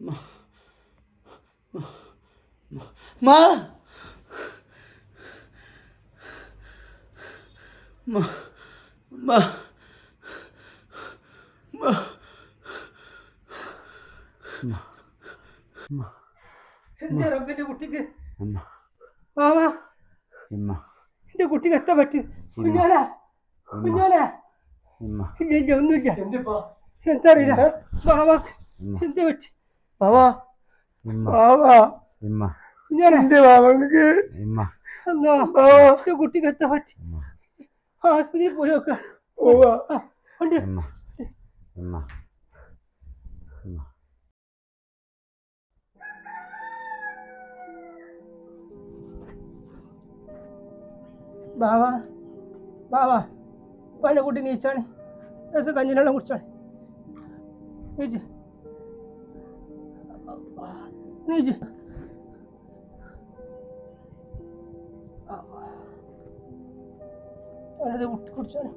മാ മാ മാ മാ എന്റെ റബ്ബിന്റെ കുട്ടിക്ക്. അമ്മ വാവാ ഇമ്മ എന്റെ കുട്ടിക്ക് എത്താൻ പറ്റി. ഒന്നുമില്ല. എന്താ അറിയില്ല വാവാ എന്താ പറ്റി? വാവാ ബാബാ ഇമ്മ. കുഞ്ഞോനാ എന്റെ ബാബക്ക് ഇമ്മ. കുട്ടിക്ക് എത്താൻ പറ്റി. ആസ്പത്രിയിൽ പോയി നോക്കാം. ഇമ്മ. ഇമ്മ. ഇമ്മ. ബാവാ ബാവാ. പല കുട്ടി നീച്ചാണ്. ദിവസം കഞ്ഞിനെല്ലാം കുടിച്ചാണ്. നീച്ച്. പലത് കുട്ടി കുടിച്ചാണ്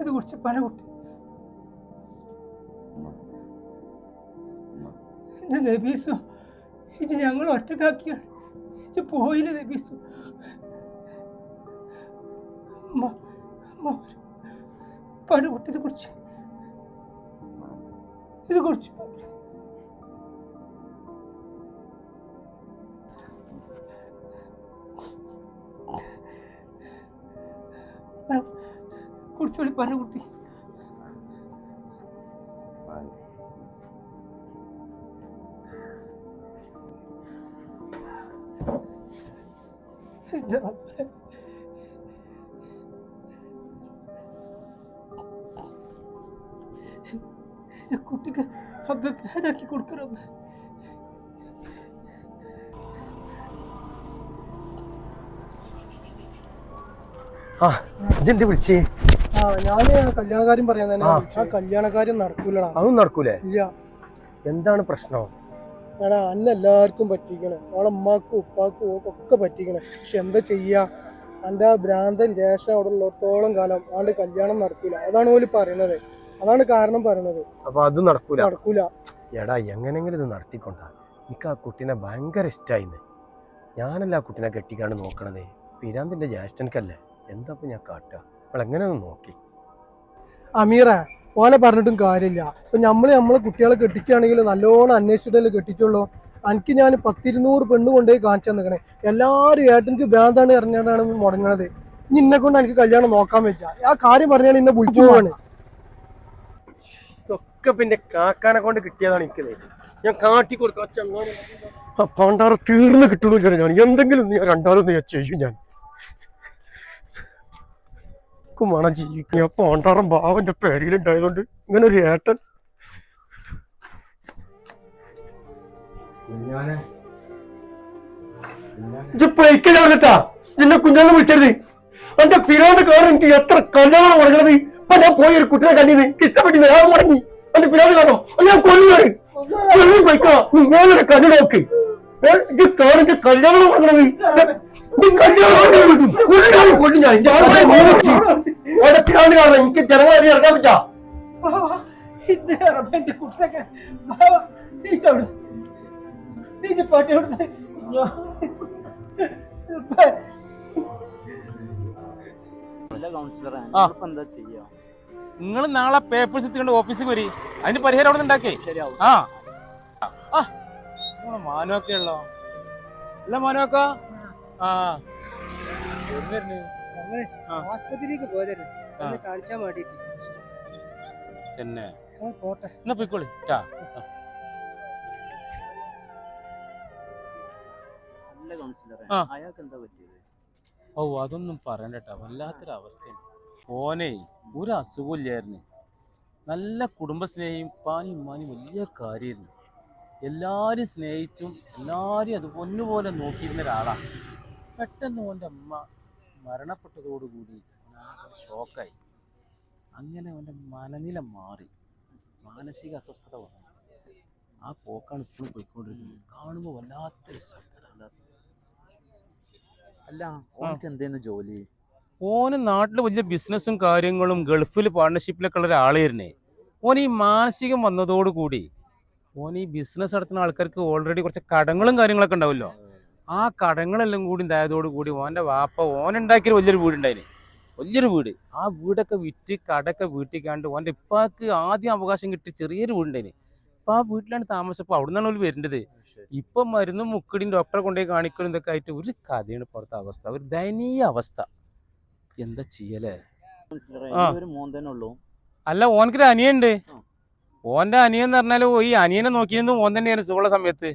ഇത് കുടിച്ച് പല കുട്ടി. എന്റെ നബീസു ഇത് ഞങ്ങൾ ഒറ്റക്കാക്കിയാണ്. ഇത് പോയില്ല നബീസു? പല കുട്ടി ഇത് കുടിച്ച്. ഇത് കുടിച്ച് കുടിച്ചോളി പറഞ്ഞു കുട്ടി. എന്റെ കുട്ടിക്ക് റബ്ബെ ഭേദാക്കി കൊടുക്ക റബ്ബെ ആ ഇജെന്ത് വിളിച്ചേ? ആ ഞാൻ ആ പറയാൻ തന്നെ നടക്കൂലടാ. നടക്കൂലേ? ഇല്ല. എന്താണ് പ്രശ്നം? എടാ അന്നെ എല്ലാവർക്കും പറ്റിക്കണേ. ഓളെ ഉമ്മാക്കും ഉപ്പാക്കും ഓക്കും ഒക്കെ പറ്റിക്കണേ. പക്ഷെ എന്താ ചെയ്യാ? എന്റെ ആ ഭ്രാന്തൻ ജ്യേഷ്ഠൻ അവിടെ ഉള്ളിടത്തോളം കാലം ആണ്ട് കല്യാണം നടക്കൂല. അതാണ് ഓൽ പറയണത്. അതാണ് കാരണം പറയണത്. അപ്പൊ അത് നടക്കൂല. നടക്കൂല. എടാ എങ്ങനെങ്കിലും ഇത് നടത്തിക്കൊണ്ടാ. എനിക്ക് ആ കുട്ടീനെ ഭയങ്കര ഇഷ്ടായിന്ന്. ഞാനല്ല ആ കുട്ടീനെ കെട്ടിക്കാണ്ട് നോക്കണതേ? പിരാന്തിന്റെ ജ്യേഷ്ഠനക്കല്ലേ എന്താ ഞാൻ കാട്ടുക അവൾ എങ്ങനെ നോക്കി? അമീറ ഓലെ പറഞ്ഞിട്ടും കാര്യമില്ല. ഇപ്പൊ നമ്മൾ നമ്മളെ കുട്ടികളെ കെട്ടിച്ചാണെങ്കിൽ നല്ലോണം അന്വേഷിച്ചിട്ടല്ലേ കെട്ടിച്ചുള്ളൂ. എനിക്ക് ഞാൻ പത്തിരുന്നൂറ് പെണ്ണ് കൊണ്ടുപോയി കാണിച്ചു നിൽക്കണേ എല്ലാരും ഏട്ടനിക്ക് ഭ്രാന്താണ് ഇറങ്ങിയാണ് മുടങ്ങണത്. ഇനി ഇന്നെ കൊണ്ട് എനിക്ക് കല്യാണം നോക്കാൻ വെച്ചാ. ആ കാര്യം പറഞ്ഞാൽ ഇന്നെ വിളിച്ചു പോവാണ്. ഇതൊക്കെ പിന്നെ കാക്കാനെ കൊണ്ട് കിട്ടിയതാണ് എനിക്കത്. ഞാൻ കാട്ടി കൊടുക്കാം. ആ പണ്ടാറ് തീർന്ന് കിട്ടണില്ല ഞാൻ. എന്തെങ്കിലും നീ രണ്ടാലും നീ ചെയ്യും ഞാൻ. മണം മണം ജീവിക്കുക പാണ്ടാറം ബാവന്റെ പേരിലുണ്ടായതുകൊണ്ട് ഇങ്ങനെ ഒരു ഏട്ടൻ നിന്നെ കുഞ്ഞാന്ന് വിളിച്ചത്. എന്റെ പിരാന്റെ കാർ എനിക്ക് എത്ര കല്യാണം മുടങ്ങണത് ഇപ്പൊ ഞാൻ പോയി ഒരു കുട്ടിനെ കണ്ടിന്. ഇഷ്ടപ്പെട്ടില്ല ഞാൻ മുടങ്ങി. എന്റെ പിരാന്റെ കാണോ ഞാൻ കൊല്ലുകയാണ് കൊല്ലു പോയിക്കാ മേലൊരു കണ്ണു നോക്ക് കാറിന്റെ കല്യാണം ഇജ്ജ് കല്യാണം കൊല്ലും ഞാൻ. ഓന്റെ പിരാന്റെ കാരണം എനിക്ക് ജനങ്ങളെ ഇറക്കാൻ പറ്റാ എന്റെ കൗൺസിലറാണ് എന്താ ചെയ്യാ നിങ്ങൾ നാളെ പേപ്പേഴ്സ് എത്തിക്കൊണ്ട് ഓഫീസിൽ വരി. അതിന് പരിഹാരം അവിടെ ഉണ്ടാക്കേ. ആ. ആ. മാനുവൊക്കെ ഉള്ളോ? അല്ല മാനുവക്ക? ആ. പോയതായിരുന്നു. വേണ്ടിട്ട് തന്നെ. പോട്ടെ. എന്നാ പോയിക്കോളി. അയാൾക്ക് എന്താ പറ്റിയത്? ഓ അതൊന്നും പറയണ്ടട്ടാ വല്ലാത്തൊരു അവസ്ഥയാണ് ഓനെ ഒരു അസുഖമില്ലായിരുന്നു നല്ല കുടുംബസ്നേഹിയും പാനി ഉമ്മാനി വലിയ കാര്യമായിരുന്നു. എല്ലാവരും സ്നേഹിച്ചും എല്ലാവരും അത് ഒന്നുപോലെ നോക്കിയിരുന്ന ഒരാളാണ് പെട്ടെന്ന് ഓന്റെ അമ്മ മരണപ്പെട്ടതോടുകൂടി ഷോക്കായി. അങ്ങനെ അവന്റെ മനനില മാറി. മാനസിക അസ്വസ്ഥത വന്നു. ആ പോക്കാണ് ഇപ്പോഴും പോയിക്കൊണ്ടിരിക്കുന്നത്. കാണുമ്പോൾ വല്ലാത്തൊരു സങ്കടം. അല്ല ഓനക്ക് എന്തേന്ന് ജോലി? ഓന് നാട്ടിൽ വലിയ ബിസിനസ്സും കാര്യങ്ങളും ഗൾഫിൽ പാർട്ണർഷിപ്പിലൊക്കെ ഉള്ള ഒരാളായിരുന്നേ ഓൻ ഈ മാനസികം വന്നതോടുകൂടി ഓൻ ഈ ബിസിനസ് നടത്തുന്ന ആൾക്കാർക്ക് ഓൾറെഡി കുറച്ച് കടങ്ങളും കാര്യങ്ങളൊക്കെ ഉണ്ടാവുമല്ലോ. ആ കടങ്ങളെല്ലാം കൂടി ഉണ്ടായതോടുകൂടി ഓന്റെ വാപ്പ ഓനുണ്ടാക്കിയൊരു വലിയൊരു വീടുണ്ടായിന്. വലിയൊരു വീട്. ആ വീടൊക്കെ വിറ്റ് കടൊക്കെ വീട്ടിൽ കണ്ട് ഓന്റെ ഇപ്പാക്ക് ആദ്യം അവകാശം കിട്ടി ചെറിയൊരു വീടുണ്ടായിന്. ഇപ്പം ആ വീട്ടിലാണ് താമസിച്ചപ്പോൾ അവിടെ നിന്നാണ് അവർ വരേണ്ടത്. ഇപ്പം മരുന്നും മുക്കടിയും ഡോക്ടറെ കൊണ്ടുപോയി കാണിക്കലും ഇതൊക്കെ ആയിട്ട് ഒരു കഥയാണ് പുറത്തെ അവസ്ഥ. ഒരു ദയനീയ അവസ്ഥ. എന്താ ചെയ്യലേ? അല്ല ഓനക്കൊരു അനിയുണ്ട്. ഓന്റെ അനിയൻ എന്ന് പറഞ്ഞാൽ ഈ അനിയനെ നോക്കിയതും ഓൻ തന്നെയാണ് സുഖമുള്ള സമയത്ത്.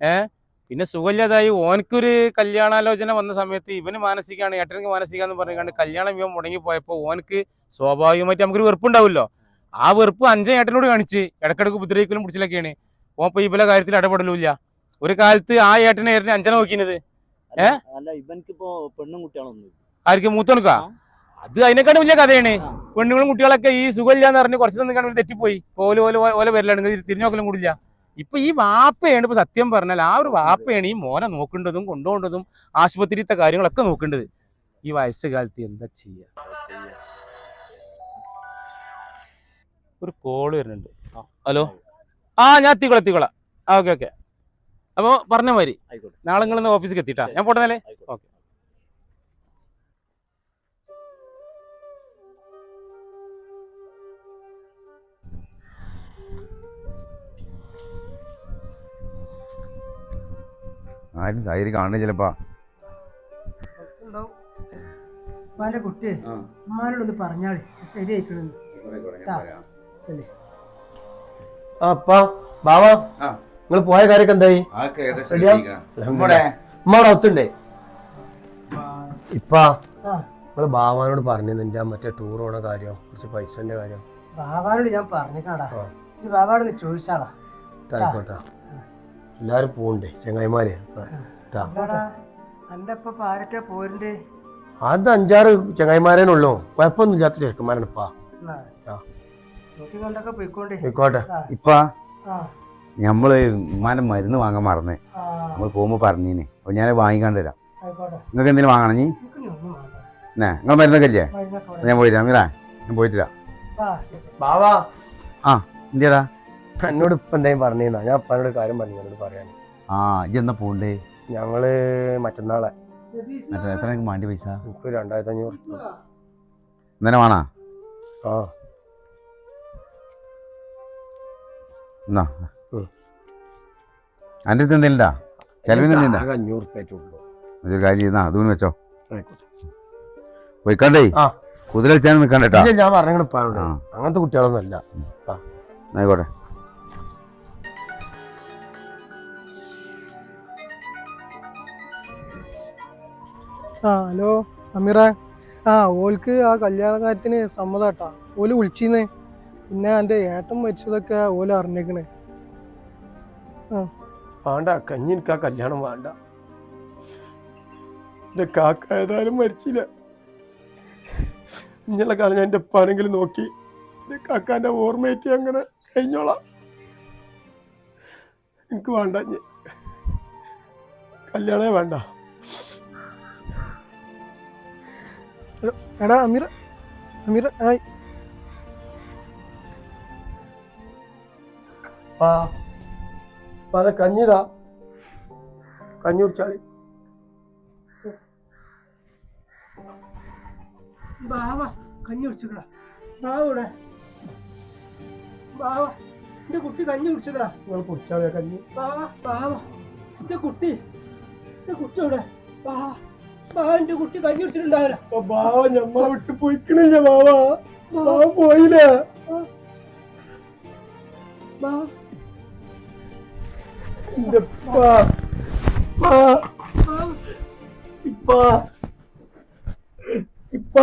ഏഹ് പിന്നെ സുഖമില്ലാതായി ഓനക്കൊരു കല്യാണാലോചന വന്ന സമയത്ത് ഇവന് മാനസികമാണ് ഏട്ടനക്ക് മാനസികാന്ന് പറഞ്ഞുകൊണ്ട് കല്യാണം ഇവൻ മുടങ്ങി പോയപ്പോൾ ഓനക്ക് സ്വാഭാവികമായിട്ട് നമുക്കൊരു വെറുപ്പുണ്ടാവുമല്ലോ ആ വെറുപ്പ് അഞ്ചേ ഏട്ടനോട് കാണിച്ച് ഇടക്കിടക്ക് ഉപദ്രവിക്കലും പിടിച്ചിലൊക്കെയാണ്. ഓൻ ഇപ്പൊ ഇവലെ കാര്യത്തിൽ ഇടപെടലൂല്ല. ഒരു കാലത്ത് ആ ഏട്ടനെ അഞ്ചന നോക്കിയത് ഏഹ് അല്ല ഇവൻക്കിപ്പോ പെണ്ണും കുട്ടികളൊന്നും ആർക്ക് മൂത്തോനക്കാ ആ. അത് അതിനെക്കാട്ടും വലിയ കഥയാണ്. പെണ്ണുങ്ങളും കുട്ടികളൊക്കെ ഈ സുഖമില്ലാന്ന് പറഞ്ഞ് കുറച്ച് നിൽക്കാൻ തെറ്റിപ്പോയി. ഓല ഓല ഓല വരലാണ് തിരിഞ്ഞോക്കലും കൂടില്ല. ഇപ്പൊ ഈ വാപ്പയാണ് ഇപ്പൊ സത്യം പറഞ്ഞാൽ ആ ഒരു വാപ്പയാണ് ഈ മോനെ നോക്കേണ്ടതും കൊണ്ടുപോകേണ്ടതും ആശുപത്രിത്തെ കാര്യങ്ങളൊക്കെ നോക്കേണ്ടത്. ഈ വയസ്സുകാലത്ത് എന്താ ചെയ്യാ? ഒരു കോൾ വരുന്നുണ്ട്. ഹലോ ആ ഞാൻ എത്തിക്കോളാം എത്തിക്കോളാം. Okay okay. അപ്പോൾ പറഞ്ഞ മാതിരി. നാളെ നിങ്ങൾ ഓഫീസിൽ എത്തിട്ടാ. ഞാൻ പോട്ടെ ഓക്കെ. ആരും ധൈര്യം കാണുന്നത് ചിലപ്പോ. ഉപ്പാന്റെ കുട്ടി ഉമ്മാനോടൊന്ന് പറഞ്ഞാളി. ശരിയായിക്കണെന്ന് ശരി അപ്പാ ബാവാ. നിങ്ങൾ പോയ കാര്യമൊക്കെ എന്തായി? ഉമ്മടെ. ഒത്തുണ്ടേ ഇപ്പാ നിങ്ങൾ നിങ്ങൾ ബാവാനോട് പറഞ്ഞു നിന്റെ മറ്റേ ടൂർ പോണ കാര്യം കുറച്ച് പൈസന്റെ കാര്യം. ബാവാനോട് ഞാൻ പറഞ്ഞേക്കാടാ ബാബാനോട് ചോദിച്ചാളാ. ആയിക്കോട്ടെ. എല്ലാരും പോണ്ടേ ചെങ്ങായിമാരെ. അത് അഞ്ചാറ് ചെങ്ങായിമാരേനുള്ളൂ. കുഴപ്പമൊന്നും ഇല്ലാത്ത ചെറുക്കന്മാരാണിപ്പാ പോയിക്കോട്ടെ. ഇപ്പാ നമ്മൾ ഉമ്മാന്റെ മരുന്ന് വാങ്ങാൻ മറന്നേ. നമ്മൾ പോകുമ്പോ പറഞ്ഞീന്. അപ്പൊ ഞാൻ വാങ്ങിക്കാണ്ട് തരാം. നിങ്ങൾക്ക് എന്തിനു വാങ്ങണം നീ എന്നാ നിങ്ങൾ മരുന്നൊക്കെ ഇല്ലേ? ഞാൻ പോയിട്ടാ ഞാൻ പോയിട്ടില്ല ആ എന്തിയതാ എന്തിയടാ? എന്നോട് ഇപ്പൊ എന്തെങ്കിലും പറഞ്ഞാ ഞാൻ അപ്പനോട് കാര്യം പറഞ്ഞു എന്നോട് പറയാൻ. ആ ഇജ്ജ് എന്നാ പോണ്ടേ? ഞങ്ങൾ മറ്റന്നാളെ. മറ്റേ എത്ര എനിക്ക് മാണ്ടി പൈസ? എനിക്ക് രണ്ടായിരത്തി അഞ്ഞൂറ് ഇന്നലെ വേണോ? ആ. എന്നാ ഉം. എന്റെ അടുത്ത് എന്തെങ്കിലും ചെലവിന് എന്തെങ്കിലും ആകെ അഞ്ഞൂറ് റുപ്യ ഉള്ളൂ. ഒരു കാര്യം ചെയ്യുന്ന അതും വെച്ചോ. ആയിക്കോട്ടെ. പോയിക്കണ്ടേ ആ. കുതിര വെച്ചാൽ നിൽക്കണ്ടേട്ടാ ഇല്ല, ഞാൻ പറഞ്ഞു ഇപ്പാനോട് ആ. അങ്ങനത്തെ കുട്ടികളൊന്നും അല്ല. ആയിക്കോട്ടെ. ആ ഹലോ അമീറ. ആ ഓൾക്ക് ആ കല്യാണ കാര്യത്തിന് സമ്മതാട്ടാ. ഓൽ വിളിച്ചിന്ന്. പിന്നെ എന്റെ ഏട്ടൻ മരിച്ചതൊക്കെ ഓൽ അറിഞ്ഞേക്കണേ. വേണ്ട കഞ്ഞി എനിക്ക് ആ കല്യാണം വേണ്ട. എന്റെ കാക്ക ഏതായാലും മരിച്ചില്ല. ഇങ്ങനെയുള്ള കാലം ഞാൻ എന്റെ ഉപ്പാനെങ്കിലും നോക്കി. എന്റെ കാക്കാന്റെ ഓർമ്മയേറ്റി അങ്ങനെ കഴിഞ്ഞോളാം. എനിക്ക് വേണ്ട കല്യാണേ വേണ്ട. എടാ അമീർ അമീർ ആയി. ആ അത് കഞ്ഞിതാ കഞ്ഞി കുടിച്ചാളി ബാവ കഞ്ഞി കുടിച്ചിക്കടാ. ബാവ ഇവിടെ. ബാവ എന്റെ കുട്ടി കഞ്ഞി കുടിച്ചിക്കടാ. നിങ്ങൾ കുടിച്ചാളിയാ കഞ്ഞി. ബാവ ബാവ എന്റെ കുട്ടി എന്റെ കുട്ടി ഇവിടെ. ബാവ ബാവ എന്റെ കുട്ടി കഞ്ഞി കുടിച്ചിട്ടുണ്ടാവില്ല. ബാവ ഞമ്മളെ വിട്ട് പോയിക്കണില്ല ബാവ ബാവ പോയില്ല. ബാവ ഇപ്പ. ഇപ്പ.